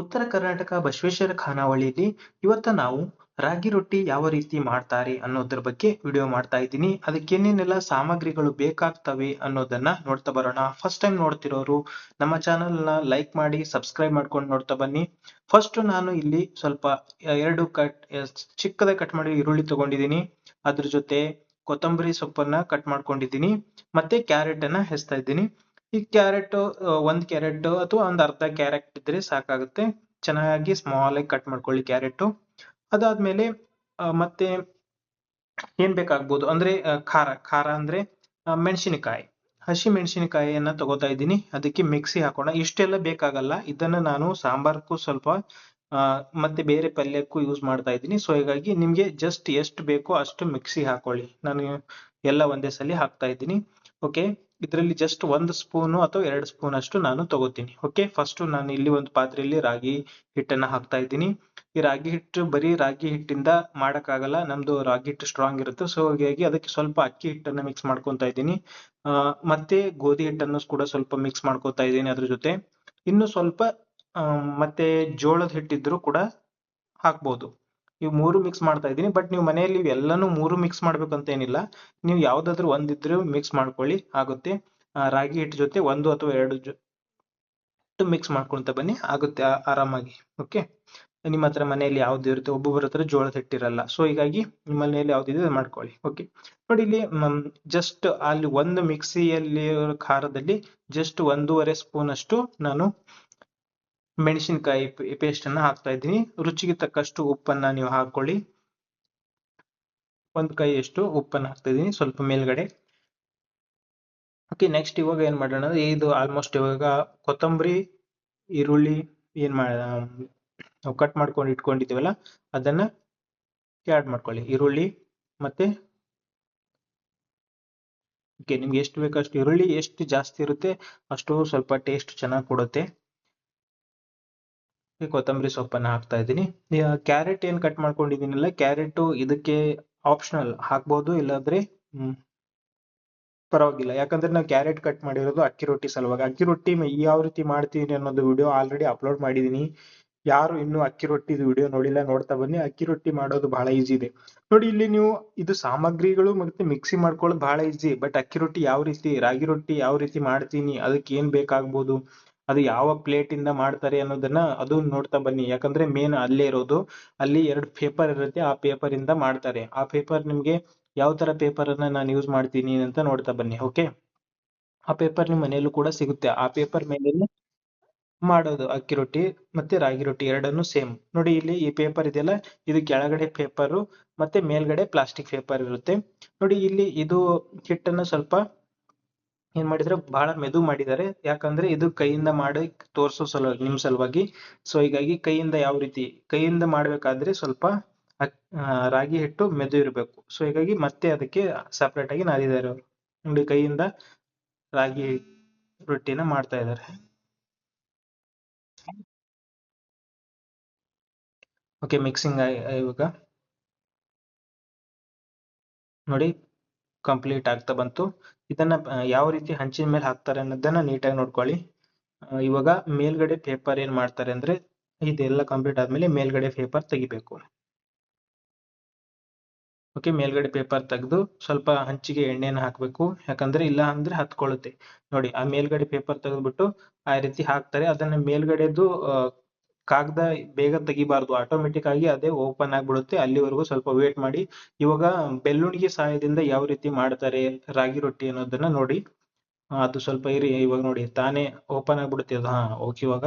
ಉತ್ತರ ಕರ್ನಾಟಕ ಬಸವೇಶ್ವರ ಖಾನಾವಳಿಯಲ್ಲಿ ಇವತ್ತ ನಾವು ರಾಗಿ ರೊಟ್ಟಿ ಯಾವ ರೀತಿ ಮಾಡ್ತಾರೆ ಅನ್ನೋದ್ರ ಬಗ್ಗೆ ವಿಡಿಯೋ ಮಾಡ್ತಾ ಇದ್ದೀನಿ. ಅದಕ್ಕೆ ಏನೇನೆಲ್ಲ ಸಾಮಗ್ರಿಗಳು ಬೇಕಾಗ್ತವೆ ಅನ್ನೋದನ್ನ ನೋಡ್ತಾ ಬರೋಣ. ಫಸ್ಟ್ ಟೈಮ್ ನೋಡ್ತಿರೋರು ನಮ್ಮ ಚಾನೆಲ್ನ ಲೈಕ್ ಮಾಡಿ ಸಬ್ಸ್ಕ್ರೈಬ್ ಮಾಡ್ಕೊಂಡು ನೋಡ್ತಾ ಬನ್ನಿ. ಫಸ್ಟ್ ನಾನು ಇಲ್ಲಿ ಸ್ವಲ್ಪ ಎರಡು ಕಟ್ ಚಿಕ್ಕದ ಕಟ್ ಮಾಡಿ ಈರುಳ್ಳಿ ತಗೊಂಡಿದ್ದೀನಿ. ಅದ್ರ ಜೊತೆ ಕೊತ್ತಂಬರಿ ಸೊಪ್ಪನ್ನ ಕಟ್ ಮಾಡ್ಕೊಂಡಿದ್ದೀನಿ. ಮತ್ತೆ ಕ್ಯಾರೆಟ್ ಅನ್ನ ಹೆಸ್ತಾ ಇದ್ದೀನಿ. ಈ ಕ್ಯಾರೆಟ್ ಒಂದ್ ಕ್ಯಾರೆಟ್ ಅಥವಾ ಒಂದ್ ಅರ್ಧ ಕ್ಯಾರೆಟ್ ಇದ್ರೆ ಸಾಕಾಗುತ್ತೆ. ಚೆನ್ನಾಗಿ ಸ್ಮಾಲ್ ಆಗಿ ಕಟ್ ಮಾಡ್ಕೊಳ್ಳಿ ಕ್ಯಾರೆಟ್ ಅದಾದ್ಮೇಲೆ ಮತ್ತೆ ಏನ್ ಬೇಕಾಗ್ಬೋದು? ಅಂದ್ರೆ ಖಾರ ಖಾರ ಅಂದ್ರೆ ಮೆಣಸಿನಕಾಯಿ. ಹಸಿ ಮೆಣಸಿನಕಾಯಿಯನ್ನ ತಗೋತಾ ಇದ್ದೀನಿ. ಅದಕ್ಕೆ ಮಿಕ್ಸಿ ಹಾಕೋಣ. ಇಷ್ಟೆಲ್ಲ ಬೇಕಾಗಲ್ಲ. ಇದನ್ನ ನಾನು ಸಾಂಬಾರ್ಕ್ಕೂ ಸ್ವಲ್ಪ ಮತ್ತೆ ಬೇರೆ ಪಲ್ಯಕ್ಕೂ ಯೂಸ್ ಮಾಡ್ತಾ ಇದ್ದೀನಿ. ಸೊ ಹೀಗಾಗಿ ನಿಮ್ಗೆ ಜಸ್ಟ್ ಎಷ್ಟು ಬೇಕೋ ಅಷ್ಟು ಮಿಕ್ಸಿ ಹಾಕೊಳ್ಳಿ. ನಾನು ಎಲ್ಲ ಒಂದೇ ಸಲ ಹಾಕ್ತಾ ಇದ್ದೀನಿ. ಓಕೆ ಇದರಲ್ಲಿ ಜಸ್ಟ್ ಒಂದು ಸ್ಪೂನು ಅಥವಾ ಎರಡು ಸ್ಪೂನ್ ಅಷ್ಟು ನಾನು ತಗೋತೀನಿ. ಓಕೆ ಫಸ್ಟು ನಾನು ಇಲ್ಲಿ ಒಂದು ಪಾತ್ರೆಯಲ್ಲಿ ರಾಗಿ ಹಿಟ್ಟನ್ನು ಹಾಕ್ತಾ ಇದ್ದೀನಿ. ಈ ರಾಗಿ ಹಿಟ್ಟು ಬರೀ ರಾಗಿ ಹಿಟ್ಟಿಂದ ಮಾಡೋಕ್ಕಾಗಲ್ಲ. ನಮ್ದು ರಾಗಿ ಹಿಟ್ಟು ಸ್ಟ್ರಾಂಗ್ ಇರುತ್ತೆ. ಸೊ ಹಾಗಾಗಿ ಅದಕ್ಕೆ ಸ್ವಲ್ಪ ಅಕ್ಕಿ ಹಿಟ್ಟನ್ನು ಮಿಕ್ಸ್ ಮಾಡ್ಕೊತಾ ಇದ್ದೀನಿ. ಮತ್ತೆ ಗೋಧಿ ಹಿಟ್ಟನ್ನು ಕೂಡ ಸ್ವಲ್ಪ ಮಿಕ್ಸ್ ಮಾಡ್ಕೊತಾ ಇದ್ದೀನಿ ಅದ್ರ ಜೊತೆ. ಇನ್ನು ಸ್ವಲ್ಪ ಮತ್ತೆ ಜೋಳದ ಹಿಟ್ಟಿದ್ರು ಕೂಡ ಹಾಕ್ಬೋದು. ಇವು ಮೂರು ಮಿಕ್ಸ್ ಮಾಡ್ತಾ ಇದ್ದೀನಿ. ಬಟ್ ನೀವು ಮನೆಯಲ್ಲಿ ಇವೆಲ್ಲನೂ ಮೂರು ಮಿಕ್ಸ್ ಮಾಡ್ಬೇಕಂತ ಏನಿಲ್ಲ ನೀವು ಯಾವ್ದಾದ್ರು ಒಂದಿದ್ರು ಮಿಕ್ಸ್ ಮಾಡ್ಕೊಳ್ಳಿ. ಆಗುತ್ತೆ. ರಾಗಿ ಹಿಟ್ಟು ಜೊತೆ ಒಂದು ಅಥವಾ ಎರಡು ಮಿಕ್ಸ್ ಮಾಡ್ಕೊಂತ ಬನ್ನಿ. ಆಗುತ್ತೆ ಆರಾಮಾಗಿ. ಓಕೆ ನಿಮ್ಮ ಹತ್ರ ಮನೆಯಲ್ಲಿ ಯಾವ್ದು ಇರುತ್ತೆ, ಒಬ್ಬೊಬ್ಬರ ಹತ್ರ ಜೋಳದ ಹಿಟ್ಟಿರಲ್ಲ ಸೊ ಹೀಗಾಗಿ ನಿಮ್ಮ ಮನೆಯಲ್ಲಿ ಯಾವ್ದಿದೆ ಮಾಡ್ಕೊಳ್ಳಿ. ಓಕೆ ನೋಡಿ ಇಲ್ಲಿ ಜಸ್ಟ್ ಅಲ್ಲಿ ಒಂದು ಮಿಕ್ಸಿಯಲ್ಲಿ ಖಾರದಲ್ಲಿ ಜಸ್ಟ್ ಒಂದೂವರೆ ಸ್ಪೂನ್ ಅಷ್ಟು ನಾನು ಮೆಣಸಿನಕಾಯಿ ಪೇಸ್ಟ್ ಅನ್ನ ಹಾಕ್ತಾ ಇದ್ದೀನಿ. ರುಚಿಗೆ ತಕ್ಕಷ್ಟು ಉಪ್ಪನ್ನ ನೀವು ಹಾಕೊಳ್ಳಿ ಒಂದು ಕೈಯಷ್ಟು ಉಪ್ಪನ್ನ ಹಾಕ್ತಾ ಇದ್ದೀನಿ ಸ್ವಲ್ಪ ಮೇಲ್ಗಡೆ. ಓಕೆ ನೆಕ್ಸ್ಟ್ ಇವಾಗ ಏನ್ ಮಾಡೋಣ ಇದು ಆಲ್ಮೋಸ್ಟ್ ಇವಾಗ ಕೊತ್ತಂಬರಿ, ಈರುಳ್ಳಿ, ಏನ್ ಮಾಡ ಕಟ್ ಮಾಡ್ಕೊಂಡು ಇಟ್ಕೊಂಡಿದ್ದೀವಲ್ಲ, ಅದನ್ನ ಆ್ಯಡ್ ಮಾಡ್ಕೊಳ್ಳಿ. ಈರುಳ್ಳಿ ಮತ್ತೆ ಓಕೆ ನಿಮ್ಗೆ ಎಷ್ಟು ಅಷ್ಟು ಈರುಳ್ಳಿ ಎಷ್ಟು ಜಾಸ್ತಿ ಇರುತ್ತೆ ಅಷ್ಟು ಸ್ವಲ್ಪ ಟೇಸ್ಟ್ ಚೆನ್ನಾಗಿ ಕೊಡುತ್ತೆ. ಕೊತ್ತಂಬರಿ ಸೊಪ್ಪನ್ನ ಹಾಕ್ತಾ ಇದ್ದೀನಿ. ಕ್ಯಾರೆಟ್ ಏನ್ ಕಟ್ ಮಾಡ್ಕೊಂಡಿದ್ದೀನಲ್ಲ, ಕ್ಯಾರೆಟು ಇದಕ್ಕೆ ಆಪ್ಷನಲ್ ಹಾಕ್ಬೋದು, ಇಲ್ಲಾಂದ್ರೆ ಪರವಾಗಿಲ್ಲ. ಯಾಕಂದ್ರೆ ನಾವು ಕ್ಯಾರೆಟ್ ಕಟ್ ಮಾಡಿರೋದು ಅಕ್ಕಿ ರೊಟ್ಟಿ ಸಲುವಾಗಿ. ಅಕ್ಕಿ ರೊಟ್ಟಿ ಯಾವ ರೀತಿ ಮಾಡ್ತೀನಿ ಅನ್ನೋದು ವಿಡಿಯೋ ಆಲ್ರೆಡಿ ಅಪ್ಲೋಡ್ ಮಾಡಿದೀನಿ. ಯಾರು ಇನ್ನು ಅಕ್ಕಿ ರೊಟ್ಟಿ ವಿಡಿಯೋ ನೋಡಿಲ್ಲ, ನೋಡ್ತಾ ಬನ್ನಿ. ಅಕ್ಕಿ ರೊಟ್ಟಿ ಮಾಡೋದು ಬಹಳ ಈಜಿ ಇದೆ. ನೋಡಿ, ಇಲ್ಲಿ ನೀವು ಇದು ಸಾಮಗ್ರಿಗಳು ಮತ್ತೆ ಮಿಕ್ಸಿ ಮಾಡ್ಕೊಳ್ಳೋದು ಬಹಳ ಈಜಿ ಬಟ್ ಅಕ್ಕಿ ರೊಟ್ಟಿ ಯಾವ ರೀತಿ, ರಾಗಿ ರೊಟ್ಟಿ ಯಾವ ರೀತಿ ಮಾಡ್ತೀನಿ, ಅದಕ್ಕೆ ಏನ್ ಬೇಕಾಗ್ಬೋದು? ಅದು ಯಾವ ಪ್ಲೇಟ್ ಇಂದ ಮಾಡ್ತಾರೆ ಅನ್ನೋದನ್ನ ಅದು ನೋಡ್ತಾ ಬನ್ನಿ. ಯಾಕಂದ್ರೆ ಮೇನ್ ಅಲ್ಲೇ ಇರೋದು. ಅಲ್ಲಿ ಎರಡು ಪೇಪರ್ ಇರುತ್ತೆ. ಆ ಪೇಪರ್ ಇಂದ ಮಾಡ್ತಾರೆ. ಆ ಪೇಪರ್ ನಿಮ್ಗೆ ಯಾವ ತರ ಪೇಪರ್ ಅನ್ನ ನಾನು ಯೂಸ್ ಮಾಡ್ತೀನಿ ಅಂತ ನೋಡ್ತಾ ಬನ್ನಿ ಓಕೆ ಆ ಪೇಪರ್ ನಿಮ್ಮ ಮನೆಯಲ್ಲೂ ಕೂಡ ಸಿಗುತ್ತೆ. ಆ ಪೇಪರ್ ಮೇಲೆ ಮಾಡೋದು ಅಕ್ಕಿ ರೊಟ್ಟಿ ಮತ್ತೆ ರಾಗಿ ರೊಟ್ಟಿ ಎರಡನ್ನು ಸೇಮ್ ನೋಡಿ ಇಲ್ಲಿ ಈ ಪೇಪರ್ ಇದೆಯಲ್ಲ? ಇದು ಕೆಳಗಡೆ ಪೇಪರ್ ಮತ್ತೆ ಮೇಲ್ಗಡೆ ಪ್ಲಾಸ್ಟಿಕ್ ಪೇಪರ್ ಇರುತ್ತೆ. ನೋಡಿ ಇಲ್ಲಿ ಇದು ಹಿಟ್ಟನ್ನ ಸ್ವಲ್ಪ ಏನ್ ಮಾಡಿದ್ರೆ ಬಹಳ ಮೆದು ಮಾಡಿದ್ದಾರೆ. ಯಾಕಂದ್ರೆ ಇದು ಕೈಯಿಂದ ಮಾಡಿ ತೋರಿಸೋ ಸಲುವಾಗಿ ನಿಮ್ ಸಲುವಾಗಿ. ಸೊ ಹೀಗಾಗಿ ಕೈಯಿಂದ ಯಾವ ರೀತಿ, ಕೈಯಿಂದ ಮಾಡ್ಬೇಕಾದ್ರೆ ಸ್ವಲ್ಪ ರಾಗಿ ಹಿಟ್ಟು ಮೆದು ಇರಬೇಕು. ಸೊ ಹೀಗಾಗಿ ಮತ್ತೆ ಅದಕ್ಕೆ ಸಪ್ರೇಟ್ ಆಗಿ ನಾದಿದ್ದಾರೆ ನೋಡಿ, ಕೈಯಿಂದ ರಾಗಿ ರೊಟ್ಟಿನ ಮಾಡ್ತಾ ಇದ್ದಾರೆ. ಓಕೆ ಮಿಕ್ಸಿಂಗ್ ಇವಾಗ. ನೋಡಿ ಕಂಪ್ಲೀಟ್ ಆಗ್ತಾ ಬಂತು. ಇದನ್ನ ಯಾವ ರೀತಿ ಹಂಚಿನ ಮೇಲೆ ಹಾಕ್ತಾರೆ ಅನ್ನೋದನ್ನ ನೀಟಾಗಿ ನೋಡ್ಕೊಳ್ಳಿ. ಇವಾಗ ಮೇಲ್ಗಡೆ ಪೇಪರ್ ಏನ್ ಮಾಡ್ತಾರೆ ಅಂದ್ರೆ, ಇದೆಲ್ಲ ಕಂಪ್ಲೀಟ್ ಆದ್ಮೇಲೆ ಮೇಲ್ಗಡೆ ಪೇಪರ್ ತೆಗಿಬೇಕು. ಓಕೆ ಮೇಲ್ಗಡೆ ಪೇಪರ್ ತೆಗೆದು ಸ್ವಲ್ಪ ಹಂಚಿಗೆ ಎಣ್ಣೆನ ಹಾಕ್ಬೇಕು. ಯಾಕಂದ್ರೆ ಇಲ್ಲ ಅಂದ್ರೆ ಹತ್ಕೊಳ್ಳುತ್ತೆ. ನೋಡಿ, ಆ ಮೇಲ್ಗಡೆ ಪೇಪರ್ ತೆಗೆದ್ಬಿಟ್ಟು ಆ ರೀತಿ ಹಾಕ್ತಾರೆ. ಅದನ್ನ ಮೇಲ್ಗಡೆದು ಕಾಗದ ಬೇಗ ತೆಗಿಬಾರ್ದು. ಆಟೋಮೆಟಿಕ್ ಆಗಿ ಅದೇ ಓಪನ್ ಆಗ್ಬಿಡುತ್ತೆ. ಅಲ್ಲಿವರೆಗೂ ಸ್ವಲ್ಪ ವೇಟ್ ಮಾಡಿ. ಇವಾಗ ಬೆಳ್ಳುಣಿಗೆ ಸಹಾಯದಿಂದ ಯಾವ ರೀತಿ ಮಾಡ್ತಾರೆ ರಾಗಿ ರೊಟ್ಟಿ ಅನ್ನೋದನ್ನ ನೋಡಿ. ಅದು ಸ್ವಲ್ಪ ಇರಿ, ಇವಾಗ ನೋಡಿ, ತಾನೇ ಓಪನ್ ಆಗ್ಬಿಡುತ್ತೆ. ಅದು ಹಾ, ಓಕೆ, ಇವಾಗ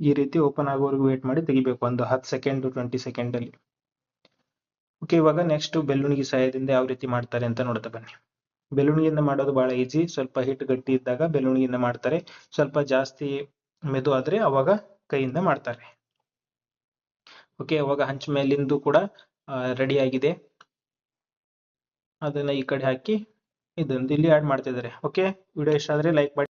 ಈ ರೀತಿ ಓಪನ್ ಆಗೋವರೆಗೂ ವೇಟ್ ಮಾಡಿ ತೆಗಿಬೇಕು. ಒಂದು ಹತ್ತು ಸೆಕೆಂಡ್ ಟ್ವೆಂಟಿ ಸೆಕೆಂಡ್ ಅಲ್ಲಿ. ಓಕೆ ಇವಾಗ ನೆಕ್ಸ್ಟ್ ಬೆಳ್ಳುಣಿಗೆ ಸಹಾಯದಿಂದ ಯಾವ ರೀತಿ ಮಾಡ್ತಾರೆ ಅಂತ ನೋಡ್ತಾ ಬನ್ನಿ. ಬೆಳ್ಳುಣಿಗೆಯಿಂದ ಮಾಡೋದು ಬಹಳ ಈಜಿ ಸ್ವಲ್ಪ ಹಿಟ್ಟು ಗಟ್ಟಿ ಇದ್ದಾಗ ಬೆಳ್ಳುಣಿಗೆಯಿಂದ ಮಾಡ್ತಾರೆ. ಸ್ವಲ್ಪ ಜಾಸ್ತಿ ಮೆದು ಆದ್ರೆ ಅವಾಗ ಕೈಯಿಂದ ಮಾಡ್ತಾರೆ. ಓಕೆ ಅವಾಗ ಹಂಚ ಮೇಲಿಂದು ಕೂಡ ರೆಡಿ ಆಗಿದೆ. ಅದನ್ನ ಈ ಕಡೆ ಹಾಕಿ ಇದೊಂದು ಇಲ್ಲಿ ಆಡ್ ಮಾಡ್ತಿದ್ದಾರೆ. ಓಕೆ ವಿಡಿಯೋ ಇಷ್ಟ ಆದ್ರೆ ಲೈಕ್ ಮಾಡಿ.